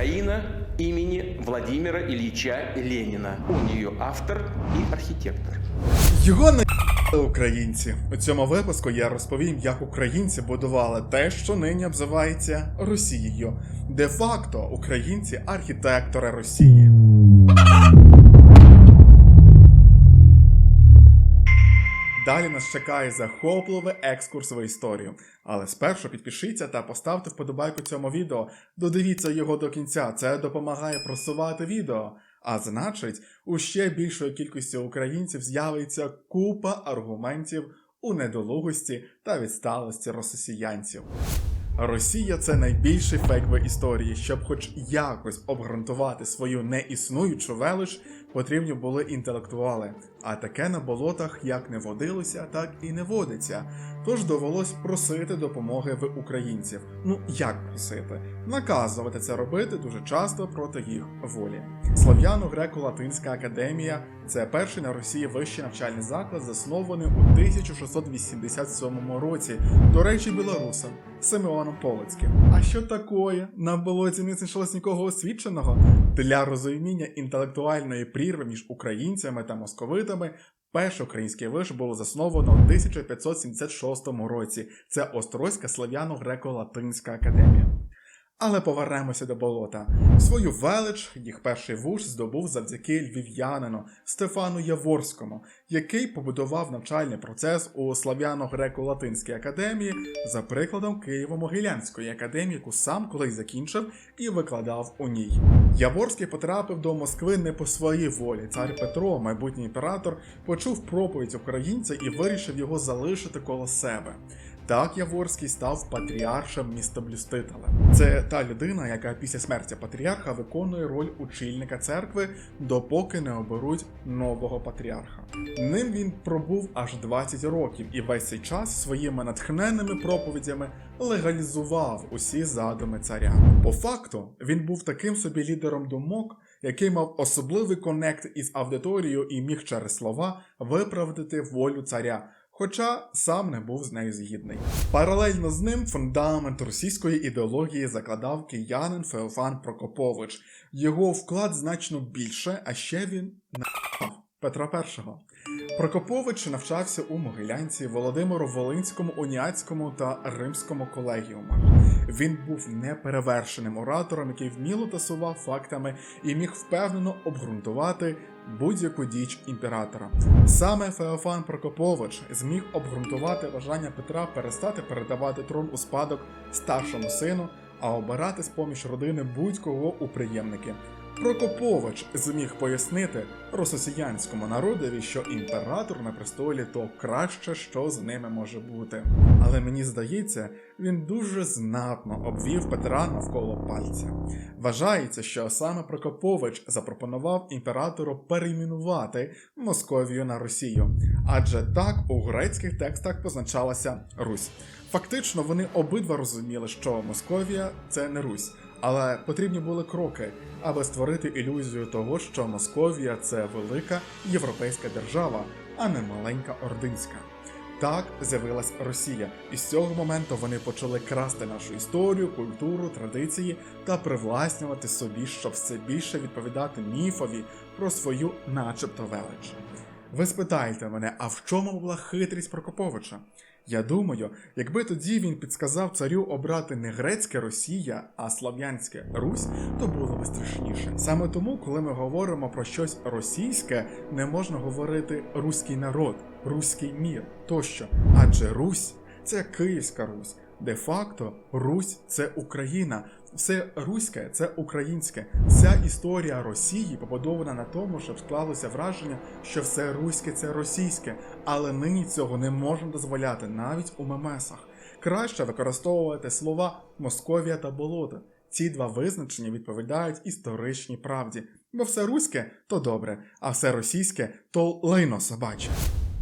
Украина имени Владимира Ильича Ленина. Он ее автор и архитектор. Його не українці. У цьому випуску я розповім, як українці будували те, що нині обзивається Росією. Де-факто українці архітектори Росії. Далі нас чекає захопливий екскурс в історію. Але спершу підпишіться та поставте вподобайку цьому відео. Додивіться його до кінця, це допомагає просувати відео. А значить, у ще більшої кількості українців з'явиться купа аргументів у недолугості та відсталості росіянців. Росія це найбільший фейк в історії. Щоб хоч якось обґрунтувати свою неіснуючу велич, потрібні були інтелектуали. А таке на болотах як не водилося, так і не водиться. Тож довелось просити допомоги в українців. Ну як просити? Наказувати це робити дуже часто проти їх волі. Слов'яно-греко-латинська академія це перший на Росії вищий навчальний заклад, заснований у 1687 році. До речі, білорусом Симеоном Полоцьким. А що такое? На болоті не знайшлось нікого освіченого для розуміння інтелектуальної прірви між українцями та московитами. Перше українське виш було засновано в 1576 році. Це Острозька слав'яно-греко-латинська академія. Але повернемося до болота. Свою велич їх перший вуш здобув завдяки львів'янину Стефану Яворському, який побудував навчальний процес у Слав'яно-греко-латинській академії за прикладом Києво-Могилянської академії, яку сам колись закінчив і викладав у ній. Яворський потрапив до Москви не по своїй волі. Цар Петро, майбутній імператор, почув проповідь українця і вирішив його залишити коло себе. Так Яворський став патріаршем містоблюстителем. Це та людина, яка після смерті патріарха виконує роль очільника церкви, допоки не оберуть нового патріарха. Ним він пробув аж 20 років і весь цей час своїми натхненними проповідями легалізував усі задуми царя. По факту він був таким собі лідером думок, який мав особливий конект із аудиторією і міг через слова виправдати волю царя хоча сам не був з нею згідний. Паралельно з ним фундамент російської ідеології закладав киянин Феофан Прокопович. Його вклад значно більше, а ще він на Петра І. Прокопович навчався у Могилянці, Володимиру Волинському, Уніацькому та Римському колегіумах. Він був неперевершеним оратором, який вміло тасував фактами і міг впевнено обґрунтувати будь-яку діч імператора. Саме Феофан Прокопович зміг обґрунтувати бажання Петра перестати передавати трон у спадок старшому сину, а обирати з поміж родини будь-кого у приємники. Прокопович зміг пояснити рососіянському народові, що імператор на престолі то краще, що з ними може бути. Але мені здається, він дуже знатно обвів Петра навколо пальця. Вважається, що саме Прокопович запропонував імператору перейменувати Московію на Росію, адже так у грецьких текстах позначалася Русь. Фактично, вони обидва розуміли, що Московія це не Русь. Але потрібні були кроки, аби створити ілюзію того, що Московія це велика європейська держава, а не маленька ординська. Так з'явилась Росія, і з цього моменту вони почали красти нашу історію, культуру, традиції та привласнювати собі, щоб все більше відповідати міфові про свою, начебто, велич. Ви спитаєте мене, а в чому була хитрість Прокоповича? Я думаю, якби тоді він підсказав царю обрати не грецьке Росія, а слав'янське Русь, то було б страшніше. Саме тому, коли ми говоримо про щось російське, не можна говорити руський народ, руський мір тощо. Адже Русь це Київська Русь. Де-факто Русь це Україна. Все руське це українське. Вся історія Росії побудована на тому, щоб склалося враження, що все руське це російське, але нині цього не можна дозволяти навіть у мемесах. Краще використовувати слова Московія та болото. Ці два визначення відповідають історичній правді, бо все руське то добре, а все російське то лайно собаче.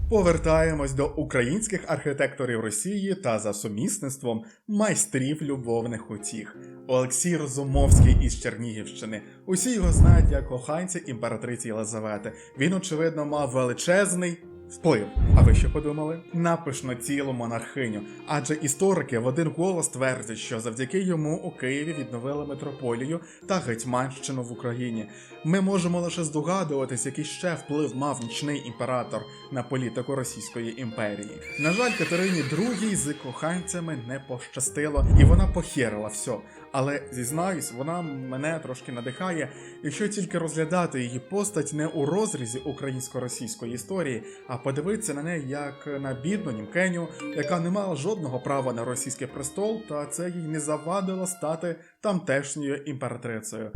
Повертаємось до українських архітекторів Росії та за сумісництвом майстрів любовних утіх. Олексій Розумовський із Чернігівщини. Усі його знають як коханця імператриці Єлизавети. Він, очевидно, мав величезний Вплив. А ви що подумали? На пишноцілу монархиню. Адже історики в один голос твердять, що завдяки йому у Києві відновили метрополію та гетьманщину в Україні. Ми можемо лише здогадуватись, який ще вплив мав нічний імператор на політику Російської імперії. На жаль, Катерині II з коханцями не пощастило, і вона похерила все. Але зізнаюсь, вона мене трошки надихає, якщо тільки розглядати її постать не у розрізі українсько-російської історії, а подивитися на неї як на бідну німкеню, яка не мала жодного права на російський престол, та це їй не завадило стати тамтешньою імператрицею.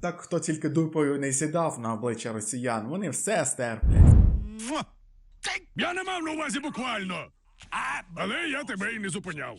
Так хто тільки дупою не сідав на обличчя росіян, вони все стерплять. Я не мав на увазі буквально. Але я тебе і не зупиняв.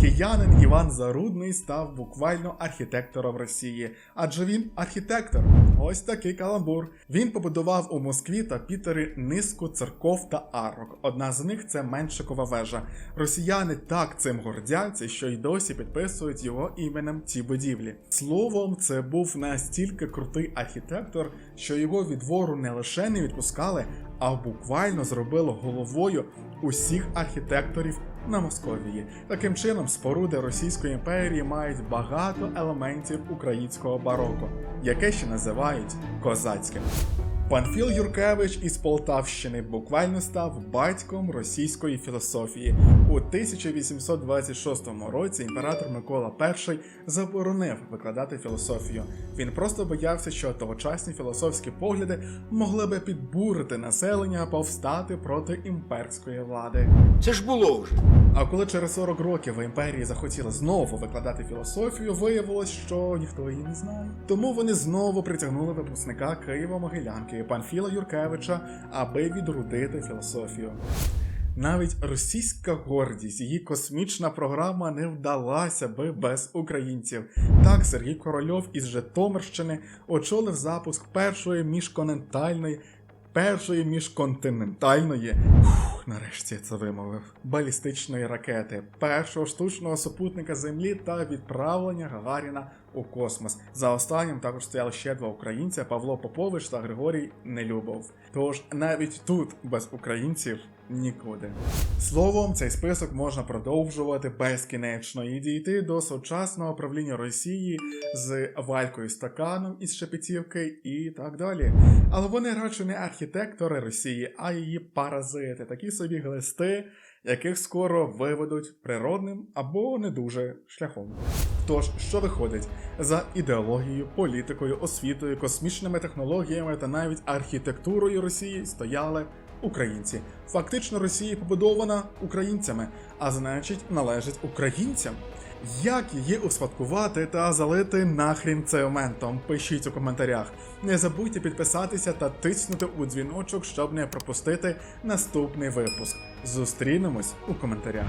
Киянин Іван Зарудний став буквально архітектором Росії, адже він архітектор. Ось такий каламбур. Він побудував у Москві та Пітері низку церков та арок. Одна з них це Меншикова вежа. Росіяни так цим гордяться, що й досі підписують його іменем ці будівлі. Словом, це був настільки крутий архітектор, що його від двору не лише не відпускали, а буквально зробили головою усіх архітекторів на Московії. Таким чином, споруди Російської імперії мають багато елементів українського бароко, яке ще називають козацьким. Панфіл Юркевич із Полтавщини буквально став батьком російської філософії. У 1826 році імператор Микола І заборонив викладати філософію. Він просто боявся, що тогочасні філософські погляди могли би підбурити населення повстати проти імперської влади. Це ж було вже. А коли через 40 років в імперії захотіли знову викладати філософію, виявилось, що ніхто її не знає. Тому вони знову притягнули випускника Києво-Могилянки Панфіла Юркевича, аби відрудити філософію. Навіть російська гордість, її космічна програма не вдалася би без українців. Так Сергій Корольов із Житомирщини очолив запуск першої міжконтинентальної, першої міжконтинентальної, фух, нарешті я це вимовив, балістичної ракети, першого штучного супутника Землі та відправлення Гагаріна у космос. За останнім також стояли ще два українця Павло Попович та Григорій Нелюбов. Тож навіть тут без українців нікуди. Словом, цей список можна продовжувати безкінечно і дійти до сучасного правління Росії з Валькою Стаканом із Шепетівки і так далі. Але вони радше не архітектори Росії, а її паразити, такі собі глисти, яких скоро виведуть природним або не дуже шляхом. Тож, що виходить, за ідеологією, політикою, освітою, космічними технологіями та навіть архітектурою Росії стояли українці. Фактично, Росія побудована українцями, а значить, належить українцям. Як її успадкувати та залити нахрін цементом? Пишіть у коментарях. Не забудьте підписатися та тиснути у дзвіночок, щоб не пропустити наступний випуск. Зустрінемось у коментарях.